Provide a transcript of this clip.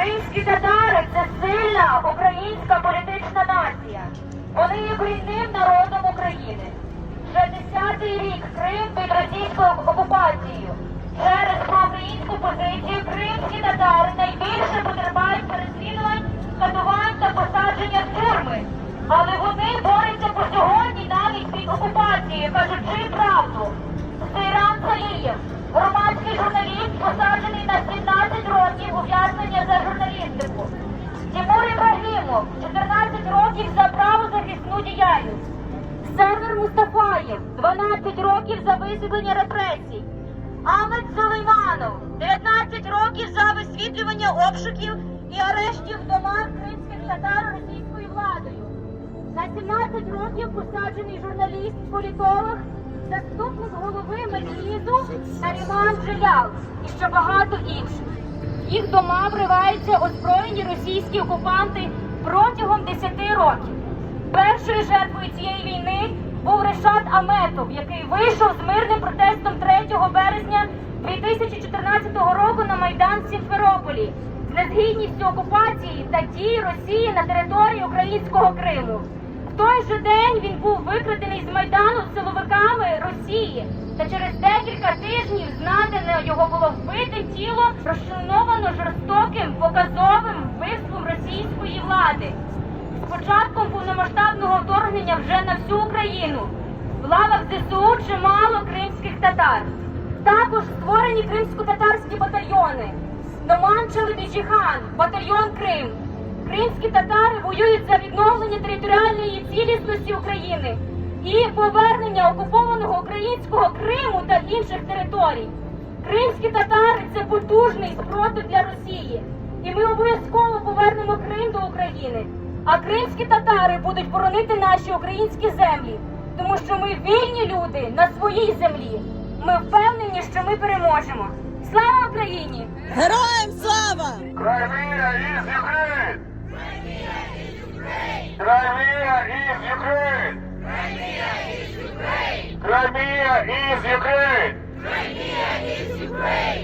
Кримські татари це сильна українська політична нація. Вони є корінним народом України. Вже десятий рік Крим під російською окупацією. Через проукраїнську позицію кримські татари найбільше потерпають переслідувань, катувань та посадження в тюрми. Але вони борються по сьогодні навіть під окупацією, кажучи правду. Сейран Салієв, громадський журналіст, посаджений на 17 років ув'язнення за журналістику. Тимур Ібрагімов, 14 років за правозахисну діяльність. Сервер Мустафаєв, 12 років за висвітлення репресій. Ахмед Сулейманов, 19 років за висвітлювання обшуків і арештів в домах кримських татар російською владою. На 17 років посаджений журналіст, політолог, заступник голови Медлізу Наріман Джелял і ще багато інших. Їх дома вриваються озброєні російські окупанти протягом 10 років. Першою жертвою цієї війни був Решат Аметов, який вийшов з мирним протестом 3 березня 2014 року на Майдан в Сімферополі з незгідністю окупації та дій Росії на території українського Криму. В той же день він був викрадений з Майдану силовиками Росії, та через декілька тижнів знайдено його було вбите тіло, розчленовано жорстоким показовим вбивством російської влади. З початком повномасштабного вторгнення вже на всю Україну в лавах ЗСУ чимало кримських татар. Також створені кримсько-татарські батальйони. Номан Челебіджіхан, батальйон Крим. Кримські татари воюють за відновлення територіальної цілісності України і повернення окупованого українського Криму та інших територій. Кримські татари це потужний спротив для Росії, і ми обов'язково повернемо Крим до України. А кримські татари будуть боронити наші українські землі, тому що ми вільні люди на своїй землі. Ми впевнені, що ми переможемо. Слава Україні! Героям слава! Crimea is Ukraine! Crimea is Ukraine! Crimea is Ukraine! Crimea is Ukraine!